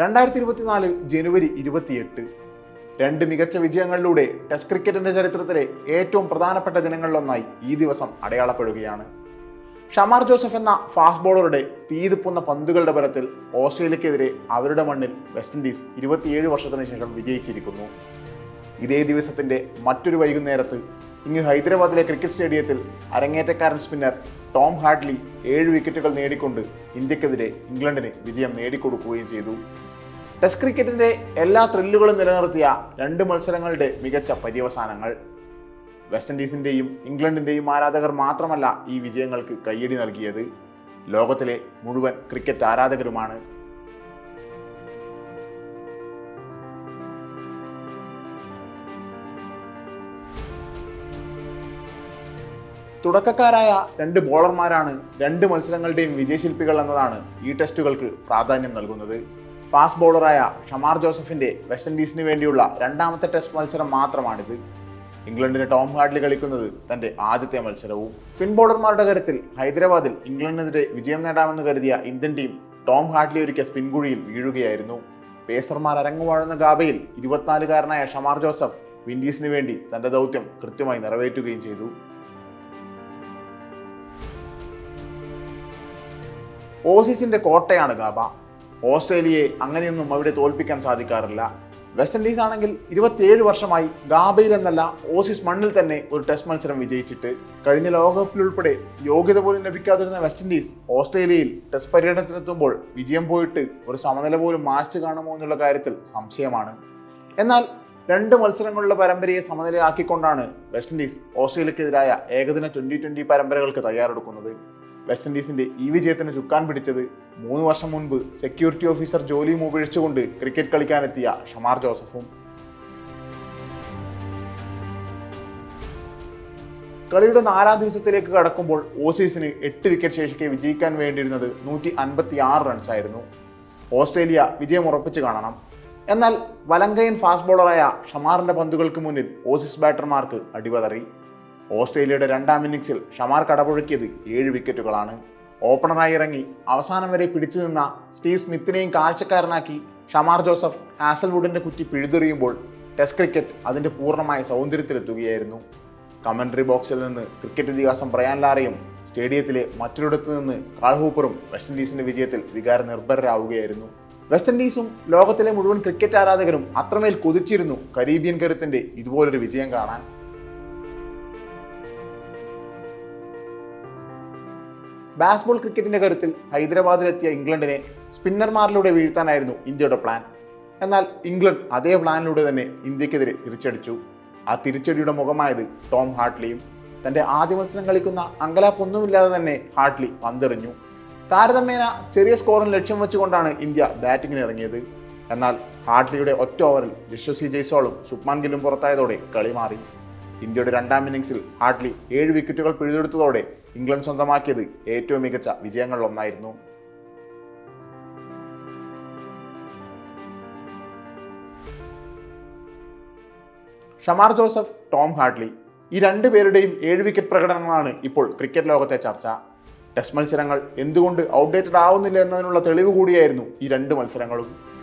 രണ്ടായിരത്തി ഇരുപത്തിനാല് ജനുവരി ഇരുപത്തിയെട്ട്. രണ്ട് മികച്ച വിജയങ്ങളിലൂടെ ടെസ്റ്റ് ക്രിക്കറ്റിന്റെ ചരിത്രത്തിലെ ഏറ്റവും പ്രധാനപ്പെട്ട ദിനങ്ങളിലൊന്നായി ഈ ദിവസം അടയാളപ്പെടുകയാണ്. ഷമാർ ജോസഫ് എന്ന ഫാസ്റ്റ് ബോളറുടെ തീതുപ്പുന്ന പന്തുകളുടെ ബലത്തിൽ ഓസ്ട്രേലിയക്കെതിരെ അവരുടെ മണ്ണിൽ വെസ്റ്റ് ഇൻഡീസ് ഇരുപത്തിയേഴ് വർഷത്തിന് ശേഷം വിജയിച്ചിരിക്കുന്നു. ഇതേ ദിവസത്തിന്റെ മറ്റൊരു വൈകുന്നേരത്ത് ഇങ്ങ് ഹൈദരാബാദിലെ ക്രിക്കറ്റ് സ്റ്റേഡിയത്തിൽ അരങ്ങേറ്റക്കാരൻ സ്പിന്നർ ടോം ഹാഡ്ലി ഏഴ് വിക്കറ്റുകൾ നേടിക്കൊണ്ട് ഇന്ത്യക്കെതിരെ ഇംഗ്ലണ്ടിന് വിജയം നേടിക്കൊടുക്കുകയും ചെയ്തു. ടെസ്റ്റ് ക്രിക്കറ്റിന്റെ എല്ലാ ത്രില്ലുകളും നിലനിർത്തിയ രണ്ട് മത്സരങ്ങളുടെ മികച്ച പര്യവസാനങ്ങൾ. വെസ്റ്റ് ഇൻഡീസിന്റെയും ഇംഗ്ലണ്ടിന്റെയും ആരാധകർ മാത്രമല്ല ഈ വിജയങ്ങൾക്ക് കയ്യടി നൽകിയത്. ലോകത്തിലെ മുഴുവൻ ക്രിക്കറ്റ് ആരാധകരുമാണ് തുടക്കക്കാരായ രണ്ട് ബോളർമാരാണ് രണ്ട് മത്സരങ്ങളുടെയും വിജയശില്പികൾ എന്നതാണ് ഈ ടെസ്റ്റുകൾക്ക് പ്രാധാന്യം നൽകുന്നത്. ഫാസ്റ്റ് ബോളറായ ഷമാർ ജോസഫിന്റെ വെസ്റ്റ് ഇൻഡീസിന് വേണ്ടിയുള്ള രണ്ടാമത്തെ ടെസ്റ്റ് മത്സരം മാത്രമാണിത്. ഇംഗ്ലണ്ടിന് ടോം ഹാഡ്ലി കളിക്കുന്നത് തന്റെ ആദ്യത്തെ മത്സരവും. പിൻ ബോളർമാരുടെ കാര്യത്തിൽ ഹൈദരാബാദിൽ ഇംഗ്ലണ്ടിനെതിരെ വിജയം നേടാമെന്ന് കരുതിയ ഇന്ത്യൻ ടീം ടോം ഹാഡ്ലി ഒരുക്കിയ സ്പിൻകുഴിയിൽ വീഴുകയായിരുന്നു. പേസർമാർ അരങ്ങുവാഴുന്ന ഗാബയിൽ ഇരുപത്തിനാലുകാരനായ ഷമാർ ജോസഫ് വിൻഡീസിന് വേണ്ടി തന്റെ ദൗത്യം കൃത്യമായി നിറവേറ്റുകയും ചെയ്തു. ഓസീസിന്റെ കോട്ടയാണ് ഗാബ. ഓസ്ട്രേലിയയെ അങ്ങനെയൊന്നും അവിടെ തോൽപ്പിക്കാൻ സാധിക്കാറില്ല. വെസ്റ്റ് ഇൻഡീസ് ആണെങ്കിൽ ഇരുപത്തിയേഴ് വർഷമായി ഗാബയിൽ എന്നല്ല ഓസീസ് മണ്ണിൽ തന്നെ ഒരു ടെസ്റ്റ് മത്സരം വിജയിച്ചിട്ട് കഴിഞ്ഞ ലോകകപ്പിലുൾപ്പെടെ യോഗ്യത പോലും ലഭിക്കാതിരുന്ന വെസ്റ്റ് ഇൻഡീസ് ഓസ്ട്രേലിയയിൽ ടെസ്റ്റ് പര്യടനത്തിനെത്തുമ്പോൾ വിജയം പോയിട്ട് ഒരു സമനില പോലും മാച്ച് കാണുമോ എന്നുള്ള കാര്യത്തിൽ സംശയമാണ്. എന്നാൽ രണ്ട് മത്സരങ്ങളുടെ പരമ്പരയെ സമനിലയാക്കിക്കൊണ്ടാണ് വെസ്റ്റ് ഇൻഡീസ് ഓസ്ട്രേലിയക്കെതിരായ ഏകദിന ട്വന്റി ട്വന്റി പരമ്പരകൾക്ക് തയ്യാറെടുക്കുന്നത്. വെസ്റ്റ് ഇൻഡീസിന്റെ ഈ വിജയത്തിന് ചുക്കാൻ പിടിച്ചത് മൂന്ന് വർഷം മുൻപ് സെക്യൂരിറ്റി ഓഫീസർ ജോലിയും ഉപേക്ഷിച്ചുകൊണ്ട് ക്രിക്കറ്റ് കളിക്കാനെത്തിയ ഷമാർ ജോസഫും. കളിയുടെ നാലാം ദിവസത്തിലേക്ക് കടക്കുമ്പോൾ ഓസീസിന് എട്ട് വിക്കറ്റ് ശേഷിക്കെ വിജയിക്കാൻ വേണ്ടിയിരുന്നത് നൂറ്റി അൻപത്തി ആറ് റൺസായിരുന്നു ഓസ്ട്രേലിയ വിജയം ഉറപ്പിച്ചു കാണണം. എന്നാൽ വലങ്കയൻ ഫാസ്റ്റ് ബോളറായ ഷമാറിന്റെ പന്തുകൾക്ക് മുന്നിൽ ഓസീസ് ബാറ്റർമാർക്ക് അടിവതറി. ഓസ്ട്രേലിയയുടെ രണ്ടാം ഇന്നിംഗ്സിൽ ഷമാർ കടപുഴക്കിയത് ഏഴ് വിക്കറ്റുകളാണ്. ഓപ്പണറായി ഇറങ്ങി അവസാനം വരെ പിടിച്ചു നിന്ന സ്റ്റീവ് സ്മിത്തിനെയും കാഴ്ചക്കാരനാക്കി ഷമാർ ജോസഫ് ഹാസൽവുഡിന്റെ കുറ്റി പിഴുതെറിയുമ്പോൾ ടെസ്റ്റ് ക്രിക്കറ്റ് അതിന്റെ പൂർണമായ സൗന്ദര്യത്തിലെത്തുകയായിരുന്നു. കമന്ററി ബോക്സിൽ നിന്ന് ക്രിക്കറ്റ് ഇതിഹാസം ബ്രയാൻ ലാറയും സ്റ്റേഡിയത്തിലെ മറ്റൊരിടത്തു നിന്ന് കാൾ ഹൂപ്പറും വെസ്റ്റ് ഇൻഡീസിന്റെ വിജയത്തിൽ വികാര നിർഭരരാവുകയായിരുന്നു വെസ്റ്റ് ഇൻഡീസും ലോകത്തിലെ മുഴുവൻ ക്രിക്കറ്റ് ആരാധകരും അത്രമേൽ കൊതിച്ചിരുന്നു കരീബിയൻ കരുത്തിന്റെ ഇതുപോലൊരു വിജയം കാണാൻ. ബാസ്ബോൾ ക്രിക്കറ്റിന്റെ കരുത്തിൽ ഹൈദരാബാദിലെത്തിയ ഇംഗ്ലണ്ടിനെ സ്പിന്നർമാരിലൂടെ വീഴ്ത്താനായിരുന്നു ഇന്ത്യയുടെ പ്ലാൻ എന്നാൽ ഇംഗ്ലണ്ട് അതേ പ്ലാനിലൂടെ തന്നെ ഇന്ത്യക്കെതിരെ തിരിച്ചടിച്ചു. ആ തിരിച്ചടിയുടെ മുഖമായത് ടോം ഹാട്ട്ലിയും തന്റെ ആദ്യ മത്സരം കളിക്കുന്ന അങ്കലാപ്പൊന്നുമില്ലാതെ തന്നെ ഹാട്ട്ലി പന്തെറിഞ്ഞു. താരതമ്യേന ചെറിയ സ്കോറിന് ലക്ഷ്യം വെച്ചുകൊണ്ടാണ് ഇന്ത്യ ബാറ്റിംഗിന് ഇറങ്ങിയത്. എന്നാൽ ഹാട്ട്ലിയുടെ ഒറ്റ ഓവറിൽ വിശ്വസി ജയ്സോളും ശുഭ്മാൻ ഗില്ലും പുറത്തായതോടെ കളി മാറി. ഇന്ത്യയുടെ രണ്ടാം ഇന്നിംഗ്സിൽ ഹാർഡ്ലി ഏഴ് വിക്കറ്റുകൾ പിഴുതെടുത്തതോടെ ഇംഗ്ലണ്ട് സ്വന്തമാക്കിയത് ഏറ്റവും മികച്ച വിജയങ്ങളിലൊന്നായിരുന്നു. ഷമാർ ജോസഫ് ടോം ഹാർഡ്ലി ഈ രണ്ടു പേരുടെയും ഏഴ് വിക്കറ്റ് പ്രകടനങ്ങളാണ് ഇപ്പോൾ ക്രിക്കറ്റ് ലോകത്തെ ചർച്ച. ടെസ്റ്റ് മത്സരങ്ങൾ എന്തുകൊണ്ട് ഔട്ട്ഡേറ്റഡ് ആവുന്നില്ല എന്നതിനുള്ള തെളിവ് കൂടിയായിരുന്നു ഈ രണ്ട് മത്സരങ്ങളും.